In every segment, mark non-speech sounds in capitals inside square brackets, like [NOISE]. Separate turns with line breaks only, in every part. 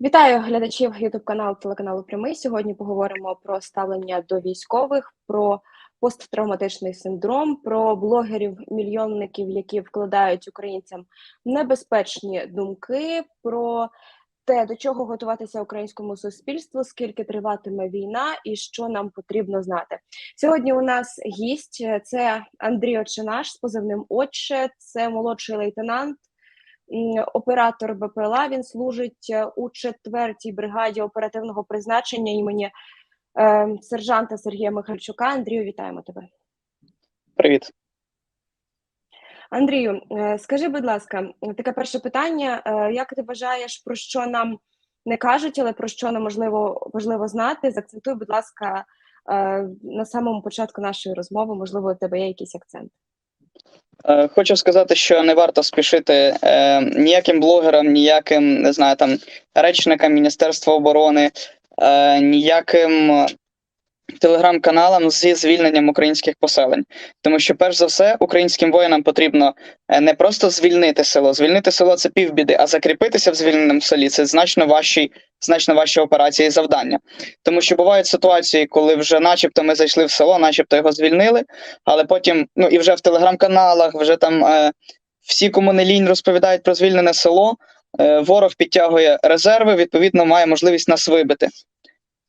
Вітаю глядачів Ютуб каналу телеканалу Прямий. Сьогодні поговоримо про ставлення до військових, про посттравматичний синдром, про блогерів-мільйонників, які вкладають українцям небезпечні думки, про те, до чого готуватися українському суспільству, скільки триватиме війна і що нам потрібно знати. Сьогодні у нас гість це Андрій Очинаш з позивним Отче, це молодший лейтенант оператор БПЛА. Він служить е, у четвертій бригаді оперативного призначення імені е, сержанта Сергія Михальчука. Андрію, вітаємо тебе.
Привіт.
Андрію, е, скажи, будь ласка, таке перше питання: як ти вважаєш, про що нам не кажуть, але про що нам можливо важливо знати? Закцентуй, будь ласка, на самому початку нашої розмови, можливо, у тебе є якийсь акцент.
Е, Хочу сказати, що не варто спішити е, ніяким блогерам, ніяким не знаю там речникам Міністерства оборони, е, ніяким телеграм-каналам зі звільненням українських поселень. Тому що, перш за все, українським воїнам потрібно е, не просто звільнити село. Звільнити село це півбіди, а закріпитися в звільненому селі це значно важчі, значно важчі операції і завдання. Тому що бувають ситуації, коли вже, начебто, ми зайшли в село, начебто його звільнили, але потім, ну і вже в телеграм-каналах, вже там е, всі, кому не лінь, розповідають про звільнене село. Е, ворог підтягує резерви, відповідно, має можливість нас вибити.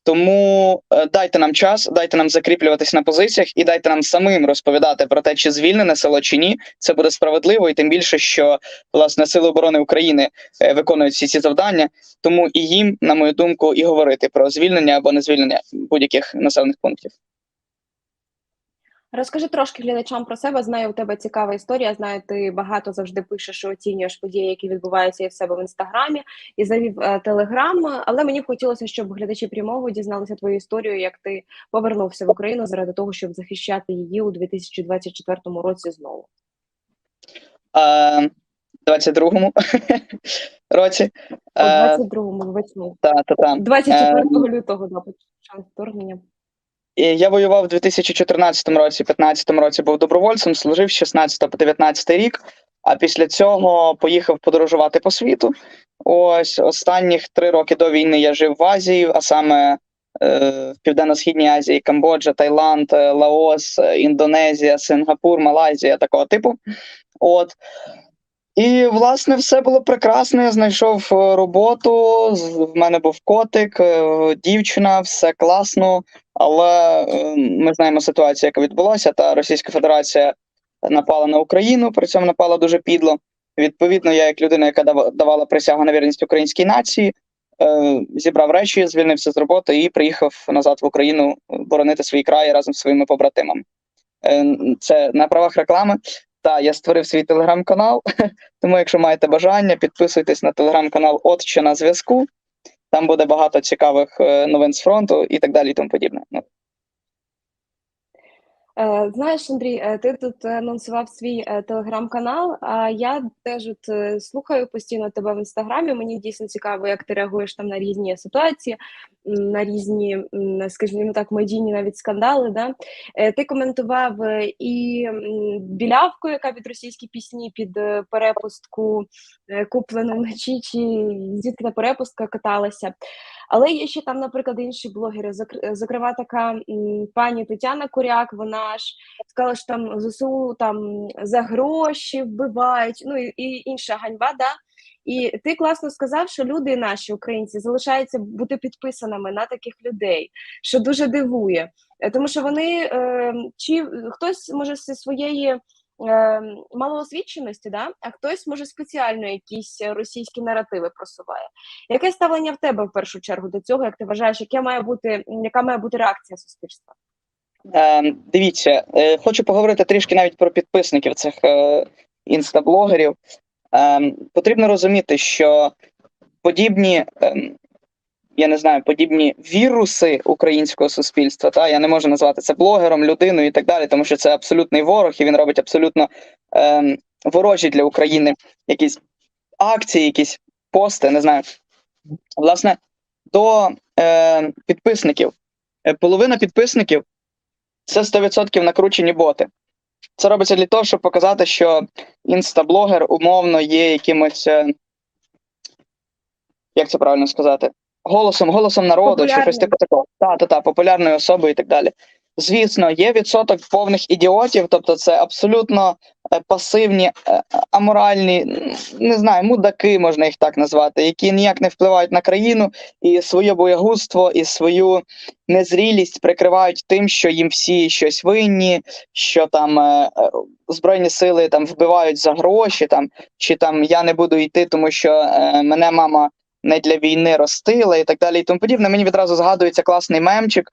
Тому е, дайте нам час, дайте нам закріплюватись на позиціях і дайте нам самим розповідати про те, чи звільнене село чи ні. Це буде справедливо, і тим більше, що власне сили оборони України е, виконують всі ці завдання. Тому і їм, на мою думку, і говорити про звільнення або не звільнення будь-яких населених пунктів.
Розкажи трошки глядачам про себе. Знаю, у тебе цікава історія. Знаю, ти багато завжди пишеш і оцінюєш події, які відбуваються і в себе в інстаграмі, і завів е, телеграм. Але мені б хотілося, щоб глядачі прямого дізналися твою історію, як ти повернувся в Україну заради того, щоб захищати її у 2024 році знову. [LAUGHS]
Е, 22-му році.
У
Е,
22-му весну.
та, та, та.
24 лютого да, почав вторгнення.
Я воював у 2014 році, 2015 році був добровольцем, служив з 16 по 19 рік, а після цього поїхав подорожувати по світу. Ось останніх три роки до війни я жив в Азії, а саме е, в Південно-Східній Азії, Камбоджа, Таїланд, е, Лаос, е, Індонезія, Сингапур, Малайзія, такого типу. От. І, власне, все було прекрасно. Я знайшов е, роботу. В мене був котик, е, дівчина, все класно. Але е, ми знаємо ситуацію, яка відбулася. Та Російська Федерація напала на Україну, при цьому напала дуже підло. Відповідно, я, як людина, яка дава- давала присягу на вірність українській нації, зібрав речі, звільнився з роботи і приїхав назад в Україну боронити свій край разом з своїми побратимами. Це на правах реклами. Та я створив свій телеграм-канал. [LAUGHS] Тому, якщо маєте бажання, підписуйтесь на телеграм-канал Отче на зв'язку. Там буде багато цікавих е, новин з фронту і так далі, і тому подібне.
Е, Знаєш, Андрій, е, ти тут анонсував свій е, телеграм-канал, а я теж от слухаю постійно тебе в інстаграмі. Мені дійсно цікаво, як ти реагуєш там на різні ситуації, на різні, скажімо так, медійні навіть скандали. Да? Ти коментував і білявку, яка під російські пісні під перепустку куплену вночі, чи звідки та перепустка каталася. Але є ще там, наприклад, інші блогери. Зокр- Зокрема, така пані Тетяна Куряк, вона ж сказала, що там ЗСУ там за гроші вбивають, ну і, і інша ганьба, да. І ти класно сказав, що люди наші українці залишаються бути підписаними на таких людей, що дуже дивує. Е, Тому що вони е, чи хтось може зі своєї е, малоосвіченості, да, а хтось може спеціально якісь російські наративи просуває. Яке ставлення в тебе в першу чергу до цього? Як ти вважаєш, яке має бути, яка має бути реакція суспільства?
Е, дивіться, е, хочу поговорити трішки навіть про підписників цих е, інстаблогерів. Е, потрібно розуміти, що подібні, е, я не знаю, подібні віруси українського суспільства, та я не можу назвати це блогером, людиною і так далі, тому що це абсолютний ворог, і він робить абсолютно е, ворожі для України якісь акції, якісь пости, не знаю. Власне, до е, підписників. Е, Половина підписників це 100% накручені боти. Це робиться для того, щоб показати, що інстаблогер умовно є якимось, е, як це правильно сказати, голосом, голосом народу, чи щось типу такого. Та, та, та, популярною особою і так далі. Звісно, є відсоток повних ідіотів, тобто це абсолютно е, пасивні, е, аморальні, не знаю, мудаки можна їх так назвати, які ніяк не впливають на країну і своє боягузтво, і свою незрілість прикривають тим, що їм всі щось винні, що там е, е, збройні сили там вбивають за гроші, там чи там я не буду йти, тому що е, мене мама не для війни ростила і так далі. І тому подібне. Мені відразу згадується класний мемчик.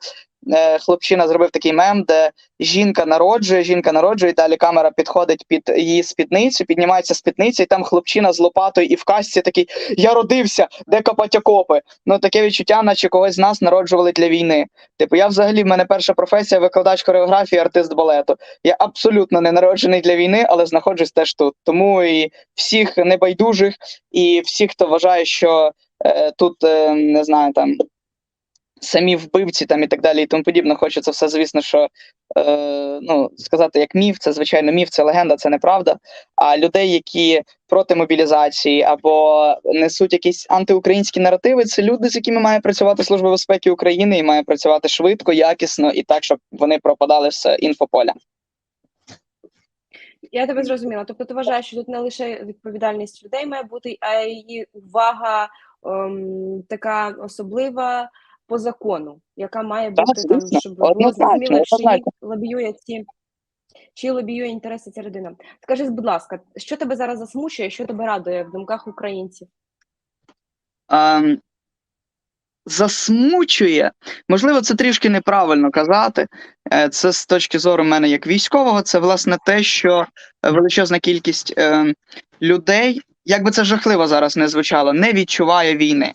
Е, хлопчина зробив такий мем, де жінка народжує, жінка народжує, і далі камера підходить під її спідницю, піднімається спідниця, і там хлопчина з лопатою і в касці такий: Я родився, де копать окопи. Ну таке відчуття, наче когось з нас народжували для війни. Типу, я взагалі в мене перша професія викладач хореографії, артист балету. Я абсолютно не народжений для війни, але знаходжусь теж тут. Тому і всіх небайдужих, і всіх, хто вважає, що е, тут е, не знаю там. Самі вбивці там і так далі, і тому подібне. Хочеться все, звісно, що е, ну, сказати як міф, це звичайно міф, це легенда, це неправда. А людей, які проти мобілізації або несуть якісь антиукраїнські наративи, це люди, з якими має працювати Служба безпеки України і має працювати швидко, якісно і так, щоб вони пропадали з інфополя.
Я тебе зрозуміла. Тобто ти вважаєш, що тут не лише відповідальність людей має бути, а й увага ем, така особлива по закону, яка має
Так,
бути там, щоб було зрозуміло, що лобіює ці. Чи лобіює інтереси ця людина? Скажи, будь ласка, що тебе зараз засмучує, що тебе радує в думках українців?
Ем, засмучує. Можливо, це трішки неправильно казати. Е, Це з точки зору мене як військового, це власне те, що величезна кількість е, людей, як би це жахливо зараз не звучало, не відчуває війни.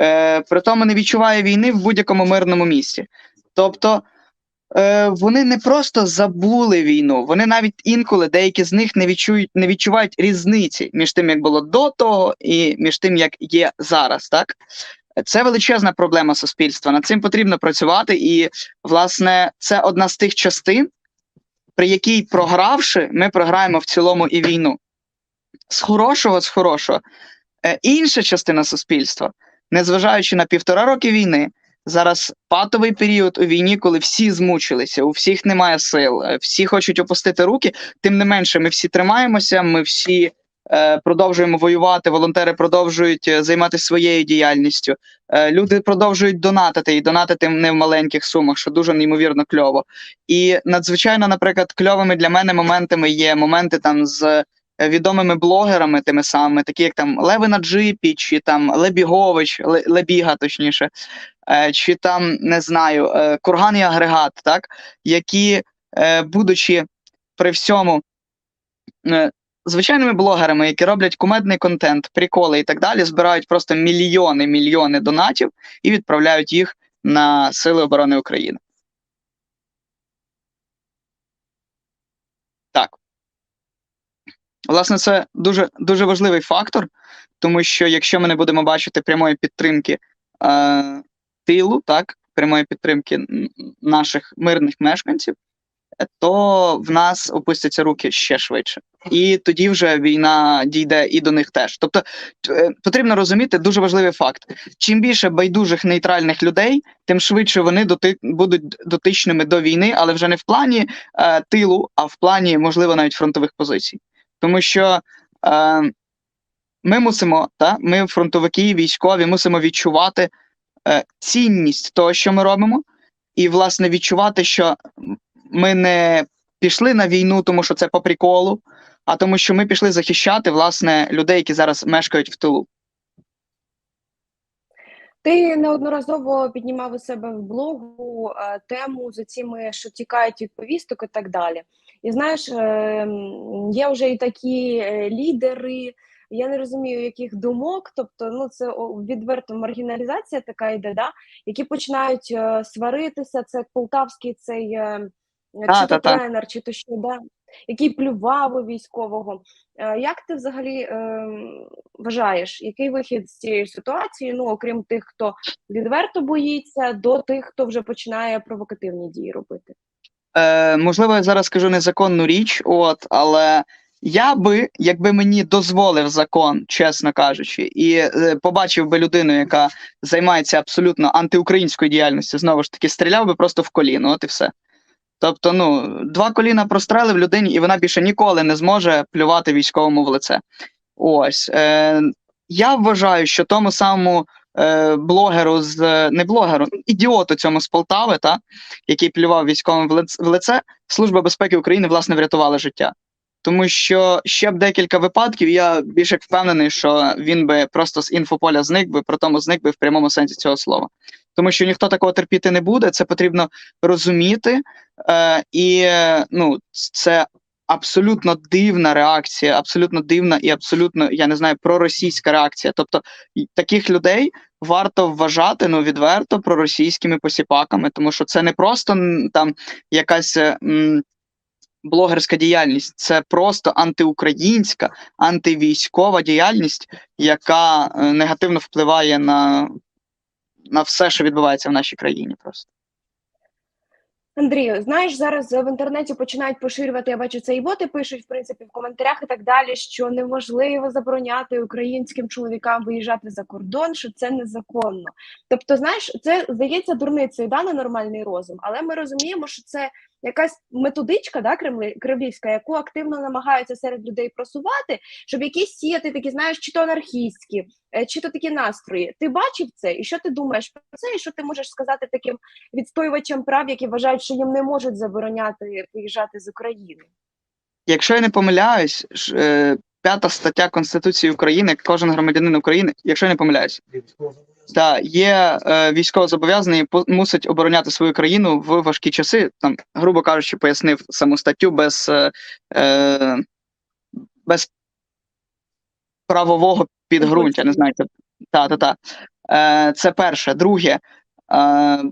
Е, при тому не відчуває війни в будь-якому мирному місці. Тобто е, вони не просто забули війну, вони навіть інколи деякі з них не відчують, не відчувають різниці між тим, як було до того, і між тим, як є зараз. Так це величезна проблема суспільства. Над цим потрібно працювати, і власне це одна з тих частин, при якій програвши, ми програємо в цілому і війну. З хорошого, з хорошого. Е, інша частина суспільства, незважаючи на півтора роки війни, зараз патовий період у війні, коли всі змучилися, у всіх немає сил, е, всі хочуть опустити руки. Тим не менше, ми всі тримаємося, ми всі е, продовжуємо воювати. Волонтери продовжують е, займатися своєю діяльністю. Люди продовжують донатити і донатити не в маленьких сумах, що дуже неймовірно кльово. І надзвичайно, наприклад, кльовими для мене моментами є моменти там з відомими блогерами, тими самими, такі як там Леви на Джипі, чи там Лебігович, Лебіга, точніше, е, чи там не знаю, е, Курган і агрегат, так, які, е, будучи при всьому звичайними блогерами, які роблять кумедний контент, приколи і так далі, збирають просто мільйони мільйони донатів і відправляють їх на Сили оборони України. Так. Власне, це дуже, дуже важливий фактор, тому що якщо ми не будемо бачити прямої підтримки е, тилу, так, прямої підтримки наших мирних мешканців, то в нас опустяться руки ще швидше. І тоді вже війна дійде і до них теж. Тобто е, потрібно розуміти дуже важливий факт: чим більше байдужих нейтральних людей, тим швидше вони доти, будуть дотичними до війни, але вже не в плані е, тилу, а в плані, можливо, навіть фронтових позицій. Тому що е, ми мусимо, та, ми фронтовики, військові, мусимо відчувати е, цінність того, що ми робимо, і, власне, відчувати, що ми не пішли на війну, тому що це по приколу, а тому, що ми пішли захищати власне людей, які зараз мешкають в тилу.
Ти неодноразово піднімав у себе в блогу е, тему з цими, що тікають від повісток і так далі. І знаєш, є вже і такі е, лідери, я не розумію, яких думок, тобто, ну це відверто маргіналізація така йде, да? які починають е, сваритися. Це полтавський цей е, чи то
та-та.
тренер, чи то що, да? який плював у військового. Е, Як ти взагалі е, вважаєш, який вихід з цієї ситуації? Ну, окрім тих, хто відверто боїться, до тих, хто вже починає провокативні дії робити?
Е, можливо, я зараз скажу незаконну річ, от, але Я би, якби мені дозволив закон, чесно кажучи, і е, побачив би людину, яка займається абсолютно антиукраїнською діяльністю, знову ж таки, стріляв би просто в коліно, от і все. Тобто, ну, два коліна прострелив людині, і вона більше ніколи не зможе плювати військовому в лице. Ось. Е, я вважаю, що тому самому е, блогеру з не блогеру, ідіоту цьому з Полтави, та, який плював військовим в лице, Служба безпеки України власне врятувала життя. Тому що ще б декілька випадків, я більш як впевнений, що він би просто з інфополя зник би, при тому зник би в прямому сенсі цього слова. Тому що ніхто такого терпіти не буде, це потрібно розуміти. Е, і е, ну, це абсолютно дивна реакція, абсолютно дивна і абсолютно, я не знаю, проросійська реакція. Тобто таких людей варто вважати ну, відверто проросійськими посіпаками, тому що це не просто там якась. е, м, блогерська діяльність це просто антиукраїнська, антивійськова діяльність, яка е, негативно впливає на, на все, що відбувається в нашій країні. Просто
Андрію, знаєш, зараз в інтернеті починають поширювати, я бачу, це і боти пишуть, в принципі, в коментарях і так далі, що неможливо забороняти українським чоловікам виїжджати за кордон, що це незаконно. Тобто, знаєш, це здається дурницею, да, на нормальний розум, але ми розуміємо, що це якась методичка, да, кремлівська, яку активно намагаються серед людей просувати, щоб якісь сіяти такі, знаєш, чи то анархістські, е, чи то такі настрої. Ти бачив це, і що ти думаєш про це, і що ти можеш сказати таким відстоювачам прав, які вважають, що їм не можуть забороняти виїжджати з України.
якщо я не помиляюсь, е, п'ята стаття Конституції України, кожен громадянин України, якщо я не помиляюсь, та є е, військовозобов'язаний, мусить обороняти свою країну в важкі часи. Там, грубо кажучи, пояснив саму статтю без, е, е, без правового підґрунтя. Не знаю, та, та, та. Е, це перше. Друге, е,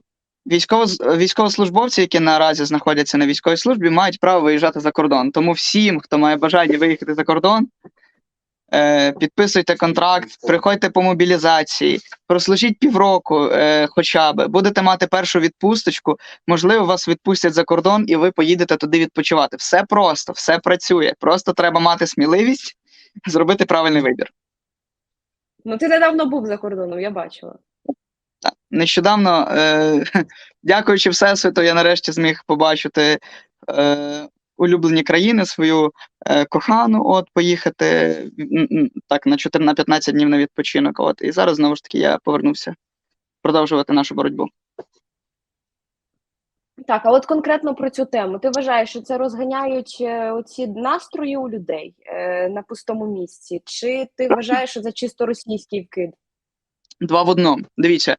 військово, військовослужбовці, які наразі знаходяться на військовій службі, мають право виїжджати за кордон. Тому всім, хто має бажання виїхати за кордон, підписуйте контракт, приходьте по мобілізації, прослужіть півроку, е, хоча б будете мати першу відпусточку. Можливо, вас відпустять за кордон, і ви поїдете туди відпочивати. Все просто, все працює. Просто треба мати сміливість зробити правильний вибір.
Ну ти недавно був за кордоном, я бачила.
Так. Нещодавно, е, [LAUGHS] дякуючи Всесвіту, я нарешті зміг побачити е, улюблені країни, свою е, кохану, от поїхати так на 4 на 15 днів на відпочинок. От і зараз знову ж таки я повернувся продовжувати нашу боротьбу.
Так, а от конкретно про цю тему. Ти вважаєш, що це розганяють е, оці настрої у людей е, на пустому місці? Чи ти вважаєш, що це чисто російський вкид?
Два в одному. Дивіться,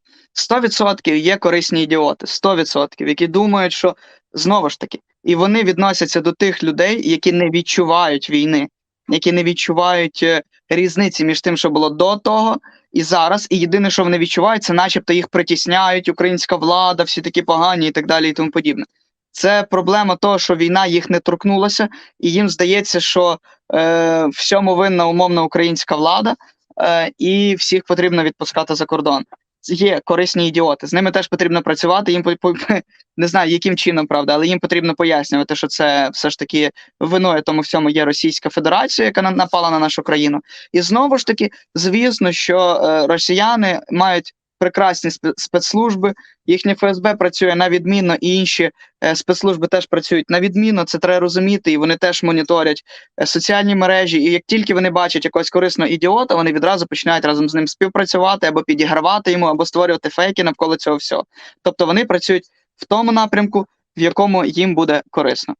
100% є корисні ідіоти, 100%, які думають, що знову ж таки, і вони відносяться до тих людей, які не відчувають війни, які не відчувають е, різниці між тим, що було до того і зараз. І єдине, що вони відчувають, це начебто їх притісняють, українська влада, всі такі погані і так далі, і тому подібне. Це проблема того, що війна їх не торкнулася, і їм здається, що е, всьому винна умовна українська влада е, і всіх потрібно відпускати за кордон. Є корисні ідіоти, з ними теж потрібно працювати. Їм [LAUGHS] не знаю, яким чином, правда, але їм потрібно пояснювати, що це все ж таки виною тому всьому є Російська Федерація, яка напала на нашу країну. І знову ж таки, звісно, що е, росіяни мають прекрасні спе- спецслужби, їхнє ФСБ працює на відмінно, і інші е, спецслужби теж працюють на відмінно. Це треба розуміти, і вони теж моніторять е, соціальні мережі. І як тільки вони бачать якогось корисного ідіота, вони відразу починають разом з ним співпрацювати або підігравати йому, або створювати фейки навколо цього всього. Тобто вони працюють в тому напрямку, в якому їм буде корисно.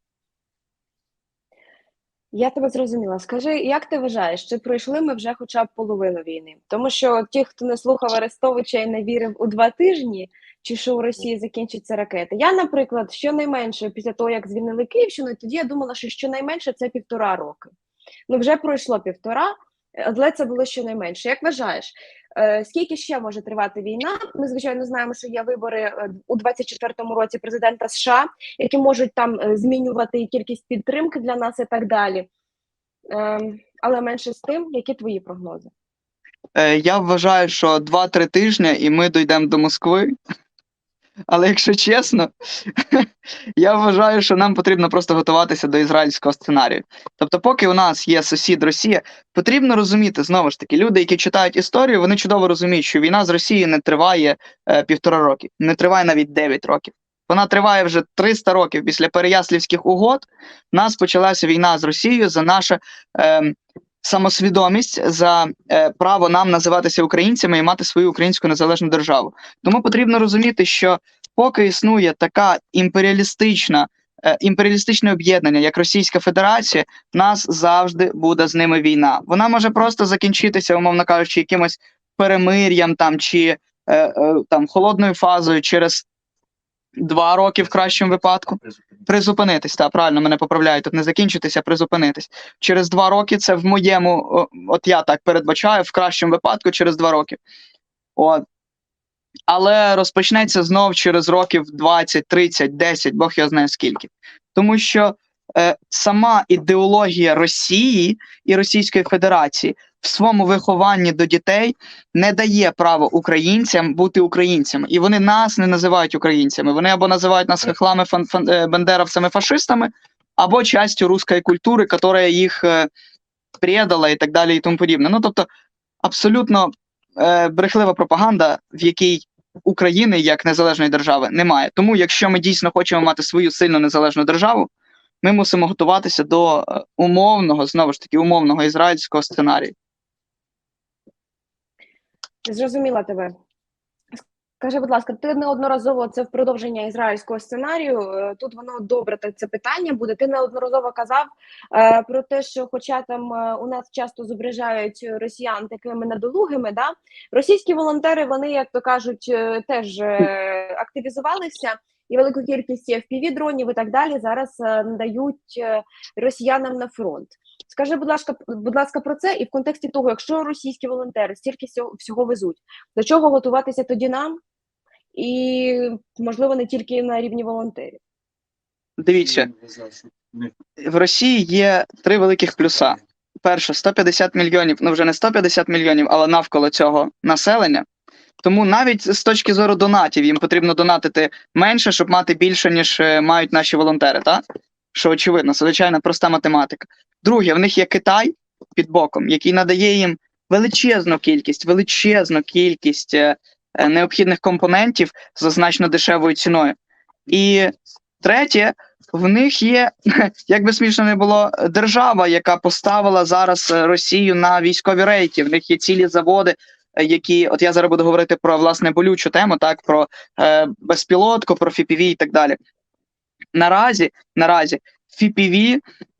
Я тебе зрозуміла. Скажи, як ти вважаєш, чи пройшли ми вже хоча б половину війни? Тому що ті, хто не слухав Арестовича і не вірив у два тижні, чи що у Росії закінчаться ракети. Я, наприклад, щонайменше після того, як звільнили Київщину, тоді я думала, що щонайменше це півтора роки. Ну вже пройшло півтора, але це було щонайменше. Як вважаєш, скільки ще може тривати війна? Ми звичайно знаємо, що є вибори е, у 24-му році президента США, які можуть там е, змінювати кількість підтримки для нас і так далі. Ем, але менше з тим, які твої прогнози?
Е, я вважаю, що 2-3 тижні, і ми дійдемо до Москви. Але якщо чесно, [LAUGHS] я вважаю, що нам потрібно просто готуватися до ізраїльського сценарію. Тобто, поки у нас є сусід Росія, потрібно розуміти знову ж таки, люди, які читають історію, вони чудово розуміють, що війна з Росією не триває е, півтора роки, не триває навіть 9 років. Вона триває вже 300 років після Переяслівських угод. У нас почалася війна з Росією за наша е, самосвідомість, за е, право нам називатися українцями і мати свою українську незалежну державу. Тому потрібно розуміти, що поки існує така імперіалістична. е, Імперіалістичне об'єднання, як Російська Федерація, нас завжди буде з ними війна. Вона може просто закінчитися, умовно кажучи, якимось перемир'ям там чи е, там холодною фазою через два роки в кращому випадку. Призупинитись, так, правильно мене поправляють, тут не закінчитися, призупинитись. Через два роки це в моєму, от я так передбачаю, в кращому випадку через два роки. От. Але розпочнеться знов через років 20, 30, 10, Бог його знає скільки. Тому що е, сама ідеологія Росії і Російської Федерації в своєму вихованні до дітей не дає право українцям бути українцями, і вони нас не називають українцями. Вони або називають нас хахлами, фан, фан, е, бендеровцями, фашистами, або частю руської культури, яка їх е, предала і так далі, і тому подібне. Ну тобто, абсолютно е, брехлива пропаганда, в якій України як незалежної держави немає. Тому, якщо ми дійсно хочемо мати свою сильну незалежну державу, ми мусимо готуватися до е, умовного, знову ж таки, умовного ізраїльського сценарію.
Зрозуміла тебе. Скажи, будь ласка, ти неодноразово це в продовження ізраїльського сценарію. е, Тут воно добре це питання буде. Ти неодноразово казав е, про те, що, хоча там е, у нас часто зображають росіян такими недолугими, да російські волонтери, вони, як то кажуть, е, теж е, активізувалися. І велику кількість fpv дронів і так далі зараз е, надають е, росіянам на фронт. Скажи, будь ласка, будь ласка, про це, і в контексті того, якщо російські волонтери стільки всього, везуть, до чого готуватися тоді нам? І можливо не тільки на рівні волонтерів.
Дивіться, в Росії є три великих плюса. Перше, 150 мільйонів, ну вже не 150 мільйонів, але навколо цього населення. Тому навіть з точки зору донатів їм потрібно донатити менше, щоб мати більше, ніж е, мають наші волонтери, так? Що очевидно, звичайно проста математика. Друге, в них є Китай під боком, який надає їм величезну кількість, величезну кількість е, е, необхідних компонентів за значно дешевою ціною. І третє, в них є, [LAUGHS] як би смішно не було, держава, яка поставила зараз е, Росію на військові рейки. В них є цілі заводи, які, от я зараз буду говорити про власне болючу тему, так про е, безпілотку, про FPV і так далі. Наразі, наразі FPV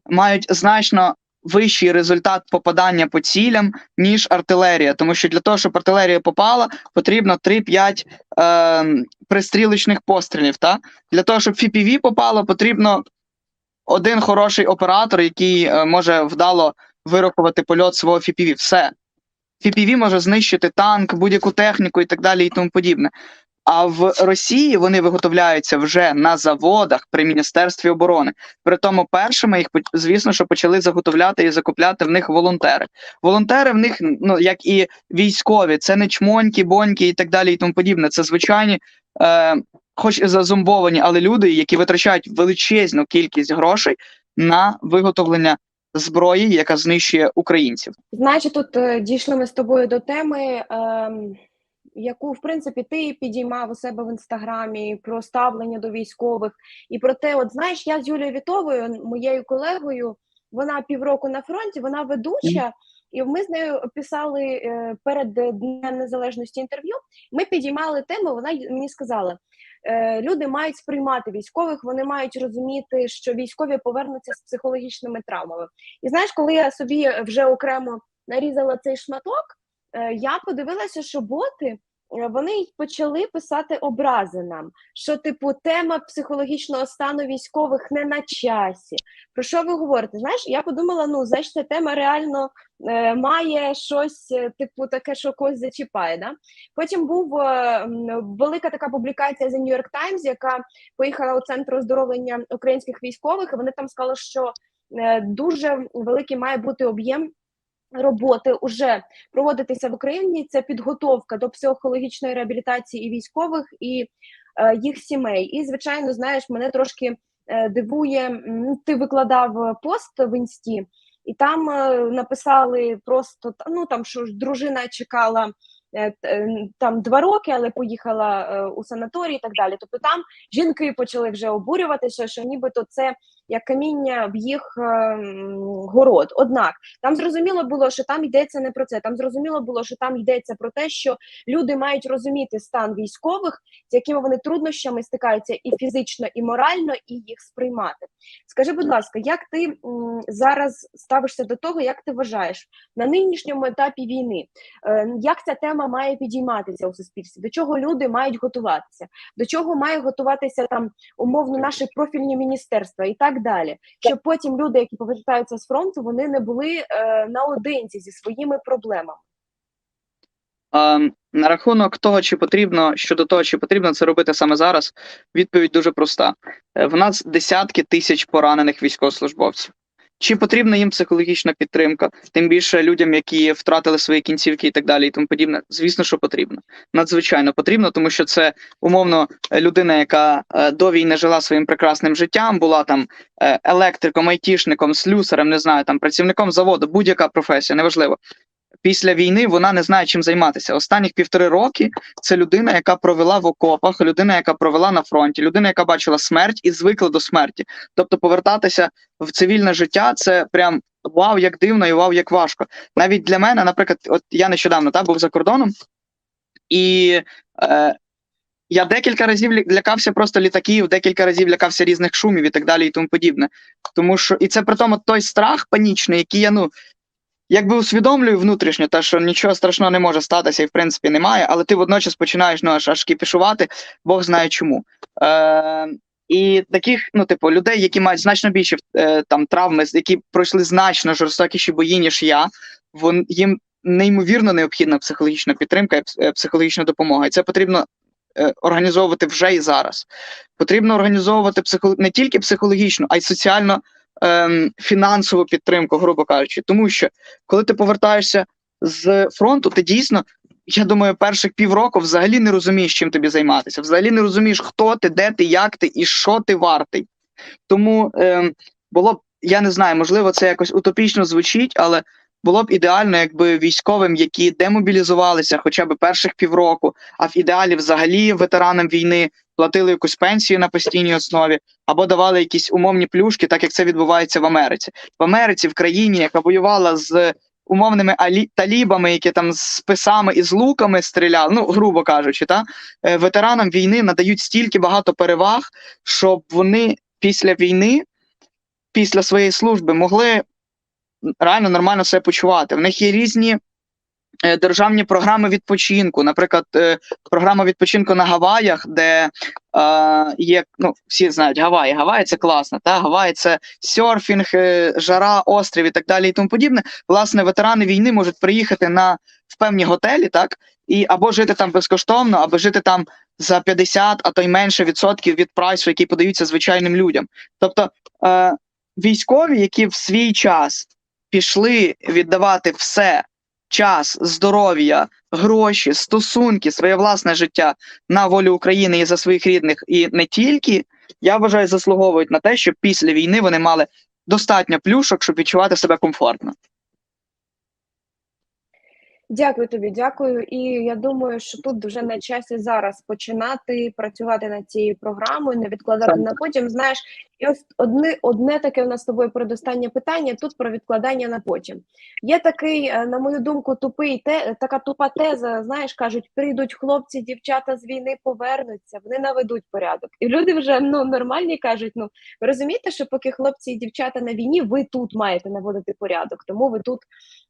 мають значно вищий результат попадання по цілям, ніж артилерія. Тому що для того, щоб артилерія попала, потрібно 3-5 е, пристрілочних пострілів. Та? Для того, щоб FPV попало, потрібно один хороший оператор, який е, може вдало вирахувати польот свого FPV. Все. FPV може знищити танк, будь-яку техніку і так далі, і тому подібне. А в Росії вони виготовляються вже на заводах при міністерстві оборони. При тому першими їх звісно, що почали заготовляти і закупляти в них волонтери. Волонтери в них, ну як і військові, це не чмоньки, боньки і так далі, і тому подібне. Це звичайні, е, хоч і зазумбовані, але люди, які витрачають величезну кількість грошей на виготовлення зброї, яка знищує українців.
Значить, тут е, дійшли ми з тобою до теми. Е, яку в принципі ти підіймав у себе в інстаграмі про ставлення до військових, і про те, от знаєш, я з Юлією Вітовою, моєю колегою, вона півроку на фронті, вона ведуча, і ми з нею писали е, перед Днем Незалежності інтерв'ю. Ми підіймали тему. Вона мені сказала: е, люди мають сприймати військових, вони мають розуміти, що військові повернуться з психологічними травмами. І знаєш, коли я собі вже окремо нарізала цей шматок. Е, я подивилася, що боти е, вони почали писати образи нам, що типу тема психологічного стану військових не на часі. Про що ви говорите? Знаєш, я подумала: ну знаєш, ця тема реально е, має щось, е, типу, таке, що когось зачіпає. Да? Потім був е, велика така публікація The New York Times, яка поїхала у центр оздоровлення українських військових. і Вони там сказали, що е, дуже великий має бути об'єм роботи вже проводитися в Україні. Це підготовка до психологічної реабілітації і військових, і е, їх сімей. І, звичайно, знаєш, мене трошки е, дивує. Ти викладав пост в інсті, і там е, написали просто ну там, що ж дружина чекала. е, е, Там два роки, але поїхала е, у санаторій і так далі. Тобто там жінки почали вже обурюватися, що нібито це як каміння в їх е, город. Однак там зрозуміло було, що там йдеться не про це. Там зрозуміло було, що там йдеться про те, що люди мають розуміти стан військових, з якими вони труднощами стикаються і фізично, і морально, і їх сприймати. Скажи, будь ласка, як ти м, зараз ставишся до того, як ти вважаєш на нинішньому етапі війни? Е, як ця тема має підійматися у суспільстві? До чого люди мають готуватися? До чого має готуватися там умовно наші профільні міністерства і так далі, щоб потім люди, які повертаються з фронту, вони не були е, наодинці зі своїми проблемами.
Ем, на рахунок того, чи потрібно щодо того, чи потрібно це робити саме зараз, відповідь дуже проста: Е, в нас десятки тисяч поранених військовослужбовців. Чи потрібна їм психологічна підтримка, тим більше людям, які втратили свої кінцівки і так далі, і тому подібне. Звісно, що потрібно. Надзвичайно потрібно, тому що це умовно людина, яка е, до війни жила своїм прекрасним життям, була там е, електриком, айтішником, слюсарем, не знаю, там працівником заводу, будь-яка професія, неважливо. Після війни вона не знає, чим займатися. Останніх півтори роки це людина, яка провела в окопах, людина, яка провела на фронті, людина, яка бачила смерть і звикла до смерті. Тобто, повертатися в цивільне життя це прям вау, як дивно і вау, як важко. Навіть для мене, наприклад, от я нещодавно та, був за кордоном, і е, я декілька разів лякався просто літаків, декілька разів лякався різних шумів і так далі, і тому подібне. Тому що і це при тому той страх панічний, який я ну якби усвідомлюю внутрішньо, те, що нічого страшного не може статися, і в принципі немає, але ти водночас починаєш ну, аж аж кіпішувати, Бог знає чому. Е, і таких, ну, типу, людей, які мають значно більше е, там травми, які пройшли значно жорстокіші бої, ніж я, вон їм неймовірно необхідна психологічна підтримка і е, психологічна допомога. І це потрібно е, організовувати вже і зараз. Потрібно організовувати психо... не тільки психологічну, а й соціально ем, фінансову підтримку, грубо кажучи. Тому що коли ти повертаєшся з фронту, ти дійсно, я думаю, перших півроку взагалі не розумієш, чим тобі займатися. Взагалі не розумієш, хто ти, де ти, як ти і що ти вартий. Тому ем, було б, я не знаю, можливо, це якось утопічно звучить, але було б ідеально, якби військовим, які демобілізувалися хоча б перших півроку, а в ідеалі взагалі ветеранам війни платили якусь пенсію на постійній основі, або давали якісь умовні плюшки, так як це відбувається в Америці. В Америці, в країні, яка воювала з умовними алі... талібами, які там з писами і з луками стріляли, ну грубо кажучи, та е, ветеранам війни надають стільки багато переваг, щоб вони після війни, після своєї служби, могли реально нормально себе почувати. В них є різні. е, Державні програми відпочинку, наприклад, е, програма відпочинку на Гаваях, де е, є, ну, всі знають Гаваї. Гаваї це класно, та Гаваї це серфінг, е, жара, острів і так далі, і тому подібне. Власне, ветерани війни можуть приїхати на в певні готелі, так, і або жити там безкоштовно, або жити там за 50, а то й менше відсотків від прайсу, який подаються звичайним людям. Тобто е, військові, які в свій час пішли віддавати все. Час, здоров'я, гроші, стосунки, своє власне життя на волю України і за своїх рідних, і не тільки, я вважаю, заслуговують на те, щоб після війни вони мали достатньо плюшок, щоб відчувати себе комфортно.
Дякую тобі, дякую. І я думаю, що тут вже на часі зараз починати працювати над цією програмою, не відкладати
Так.
на потім. Знаєш, і ось одне, одне таке у нас з тобою передостаннє питання тут про відкладання на потім. Є такий, е, на мою думку, тупий те, така тупа теза. Знаєш, кажуть, прийдуть хлопці, дівчата з війни повернуться, вони наведуть порядок. І люди вже ну нормальні кажуть: ну ви розумієте, що поки хлопці і дівчата на війні, ви тут маєте наводити порядок, тому ви тут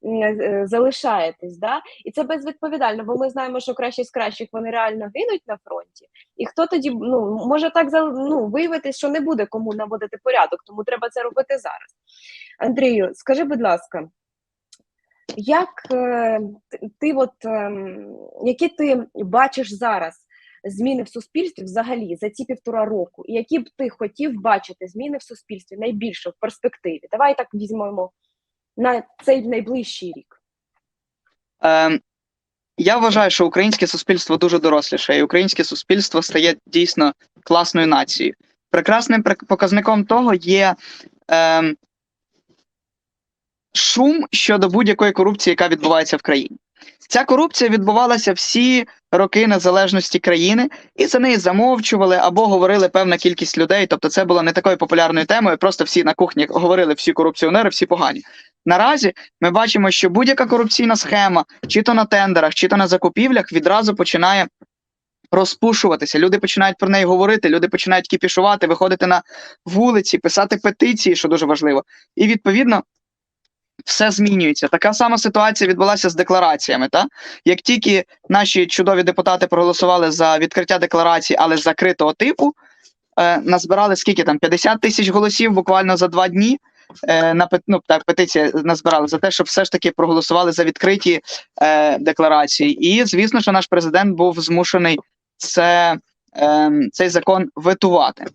м, е, залишаєтесь. Да? І це безвідповідально, бо ми знаємо, що кращі з кращих вони реально гинуть на фронті. І хто тоді ну може так ну, виявитись, що не буде кому наводити порядок, тому треба це робити зараз. Андрію, скажи, будь ласка, як е, ти, от, ем, які ти бачиш зараз зміни в суспільстві взагалі за ці півтора року, і які б ти хотів бачити зміни в суспільстві найбільше в перспективі? Давай так візьмемо на цей найближчий рік.
Ем, я вважаю, що українське суспільство дуже доросліше, і українське суспільство стає дійсно класною нацією. Прекрасним показником того є е, шум щодо будь-якої корупції, яка відбувається в країні. Ця корупція відбувалася всі роки незалежності країни, і за неї замовчували або говорили певна кількість людей. Тобто, це було не такою популярною темою. Просто всі на кухні говорили, всі корупціонери, всі погані. Наразі ми бачимо, що будь-яка корупційна схема, чи то на тендерах, чи то на закупівлях, відразу починає розпушуватися. Люди починають про неї говорити, люди починають кіпішувати, виходити на вулиці, писати петиції, що дуже важливо. І відповідно. Все змінюється. Така сама ситуація відбулася з деклараціями. Та як тільки наші чудові депутати проголосували за відкриття декларації, але закритого типу, е, назбирали скільки там 50 тисяч голосів буквально за два дні. Е, на ну, так, петиція назбирали за те, щоб все ж таки проголосували за відкриті е, декларації. І звісно, що наш президент був змушений це, е, цей закон ветувати.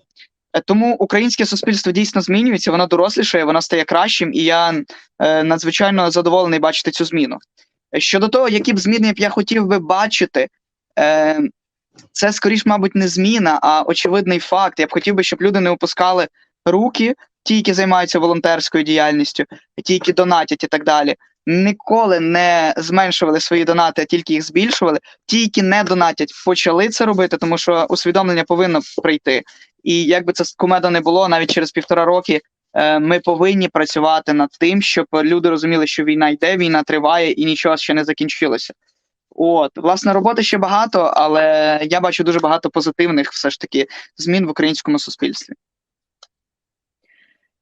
Е, Тому українське суспільство дійсно змінюється, воно доросліше, воно стає кращим, і я е, надзвичайно задоволений бачити цю зміну. Е, Щодо того, які б зміни б я хотів би бачити, е, це скоріш, мабуть, не зміна, а очевидний факт. Я б хотів би, щоб люди не опускали руки, ті, які займаються волонтерською діяльністю, ті, які донатять і так далі. Ніколи не зменшували свої донати, а тільки їх збільшували. Ті, які не донатять, почали це робити, тому що усвідомлення повинно прийти. І як би це кумедо не було, навіть через півтора роки е, ми повинні працювати над тим, щоб люди розуміли, що війна йде, війна триває і нічого ще не закінчилося. От, власне, роботи ще багато, але я бачу дуже багато позитивних все ж таки змін в українському суспільстві.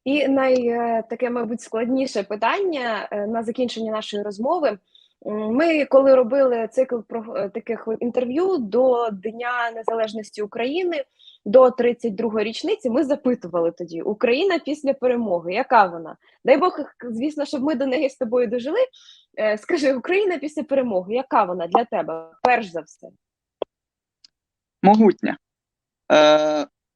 І най е, мабуть, складніше питання е, на закінчення нашої розмови. Ми, коли робили цикл про е, таких інтерв'ю до Дня Незалежності України, до 32-ї річниці, ми запитували тоді: Україна після перемоги, яка вона? Дай Бог, звісно, щоб ми до неї з тобою дожили. Скажи, Україна після перемоги, яка вона для тебе? Перш за все?
Могутня.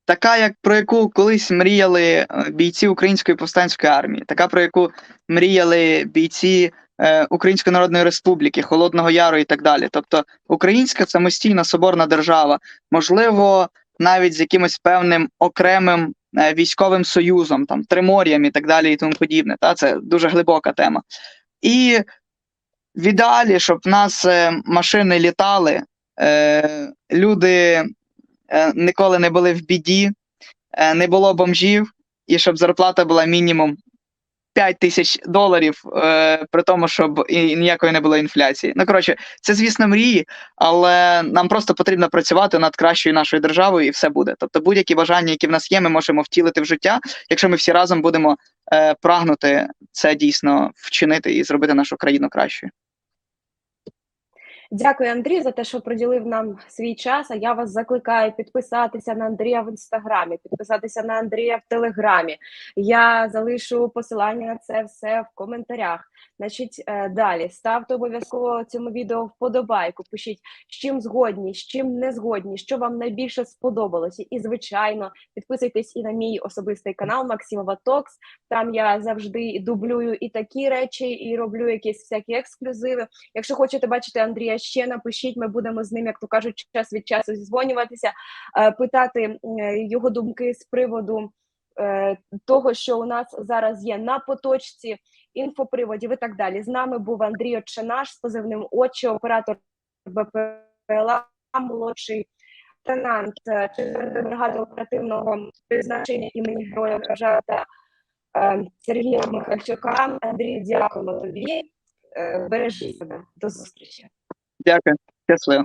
Така, як про яку колись мріяли е, бійці Української повстанської армії, така, про яку мріяли бійці е, Української Народної Республіки, Холодного Яру і так далі. Тобто українська самостійна соборна держава, можливо, навіть з якимось певним окремим е, військовим союзом, там Тримор'ям і так далі, і тому подібне. Та це дуже глибока тема. І в ідеалі, щоб в нас е, машини літали, е, люди ніколи не були в біді, е, не було бомжів, і щоб зарплата була мінімум 5 тисяч доларів, е, при тому, щоб і ніякої не було інфляції. Ну коротше, це звісно мрії, але нам просто потрібно працювати над кращою нашою державою, і все буде. Тобто, будь-які бажання, які в нас є, ми можемо втілити в життя, якщо ми всі разом будемо е, прагнути це дійсно вчинити і зробити нашу країну кращою.
Дякую, Андрій, за те, що приділив нам свій час. А я вас закликаю підписатися на Андрія в інстаграмі, підписатися на Андрія в Телеграмі. Я залишу посилання на це все в коментарях. Значить, е, далі ставте обов'язково цьому відео вподобайку. Пишіть, з чим згодні, з чим не згодні, що вам найбільше сподобалося. І, звичайно, підписуйтесь і на мій особистий канал Максимова Токс. Там я завжди дублюю і такі речі, і роблю якісь всякі ексклюзиви. Якщо хочете бачити Андрія ще напишіть, ми будемо з ним, як то кажуть, час від часу зізвонюватися, е, питати е, його думки з приводу е, того, що у нас зараз є на поточці, інфоприводів і так далі. З нами був Андрій Оченаш з позивним очі, оператор БПЛА, молодший лейтенант 4 бригади оперативного призначення імені Героя Кажата Сергія Михальчука. Андрій, дякуємо тобі. Бережи себе. До зустрічі.
Дякую, щасливо.